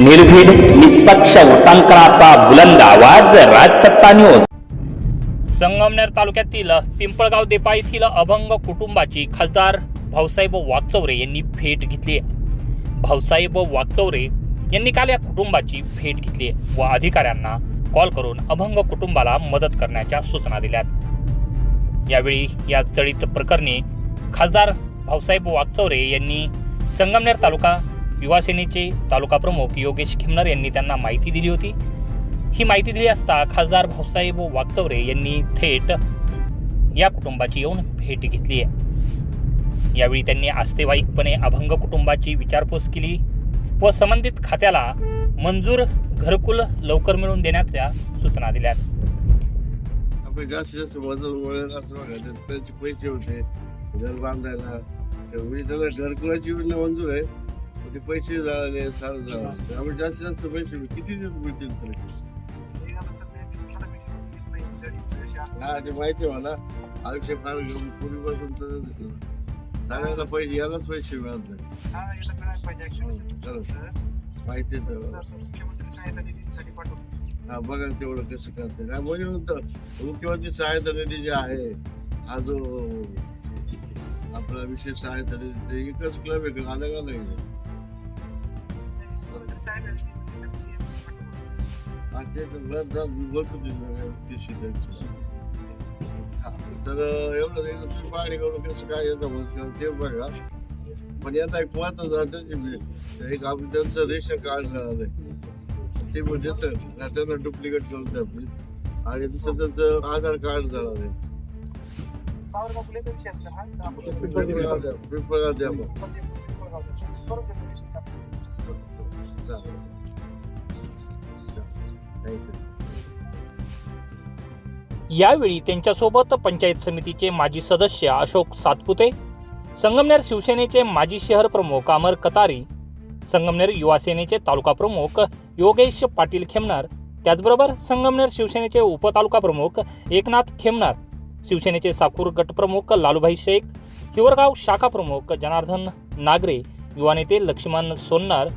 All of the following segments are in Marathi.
निर्भीड निष्पक्ष वृत्तांकनाचा बुलंद आवाज राजसत्ता न्यूज संगमनेर तालुक्यातील पिंपळगाव देपा येथील अभंग कुटुंबाची खासदार भाऊसाहेब वाचवरे यांनी भेट घेतली आहे. भाऊसाहेब वाचवरे यांनी काल या कुटुंबाची भेट घेतली आहे व अधिकाऱ्यांना कॉल करून अभंग कुटुंबाला मदत करण्याच्या सूचना दिल्यात. यावेळी या जळीत प्रकरणी खासदार भाऊसाहेब वाचवरे यांनी संगमनेर तालुका युवासेनेचे तालुका प्रमुख योगेश खिमनर यांनी त्यांना माहिती दिली होती. ही माहिती दिली असता खासदार भाऊसाहेब वागचौरे यांनी थेट या कुटुंबाची येऊन भेट घेतली आहे. यावेळी त्यांनी आस्तेवाईकपणे अभंग कुटुंबाची विचारपूस केली व संबंधित खात्याला मंजूर घरकुल लवकर मिळवून देण्याच्या सूचना दिल्या. आपले जास्तीत जास्त वजन वळेल असं बघा त्यांचे पैसे होते. घर बांधायला. घरकुलाची योजना मंजूर आहे. ते पैसे झाले सारं झालं त्यामुळे जास्तीत जास्त पैसे किती दिवस मिळतील तरी हा ते माहिती आहे मला. आयुष्य फार पूर्वीपासून तसंच आहे. सगळ्यांना पैसे यालाच पैसे मिळत नाही माहिती आहे हा बघा तेवढं कसं करते. काय म्हणजे होतं मुख्यमंत्री सहायता निधी जे आहे हा जो आपला विशेष सहायता निधी ते एकच क्लब आहे का? अलग अलग आहे तर बरं ते एवढं तुम्ही पाहणी करून कसं काय येतं ते बघा पण यांना एक महत्वाचं आहे, त्यांची एक आपण त्यांचं रेशन कार्ड मिळालंय ते पण देतं त्यांना डुप्लिकेट करून द्या प्लीज आणि दुसरं त्यांचं आधार कार्ड जाणार आहे पिंपळगाव द्या मग यावेळी त्यांच्यासोबत पंचायत समितीचे माजी सदस्य अशोक सातपुते संगमनेर शिवसेनेचे माजी शहर प्रमुख अमर कतारी संगमनेर युवा सेनेचे तालुका प्रमुख योगेश पाटील खेमनार त्याचबरोबर संगमनेर शिवसेनेचे उपतालुका प्रमुख एकनाथ खेमनार शिवसेनेचे साकूर गटप्रमुख लालूभाई शेख हिवरगाव शाखा प्रमुख जनार्दन नागरे युवा नेते लक्ष्मण सोन्नार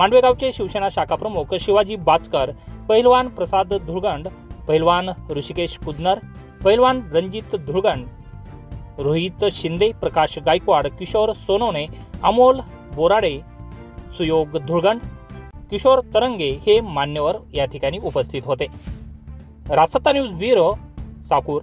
मांडवेगावचे शिवसेना शाखाप्रमुख शिवाजी बाचकर पहिलवान प्रसाद धुळगंड पहिलवान ऋषिकेश कुदनर पहिलवान रणजित धुळगंड रोहित शिंदे प्रकाश गायकवाड किशोर सोनवणे अमोल बोराडे सुयोग धुळगंड किशोर तरंगे हे मान्यवर या ठिकाणी उपस्थित होते. Rasatta news bureau Sakur.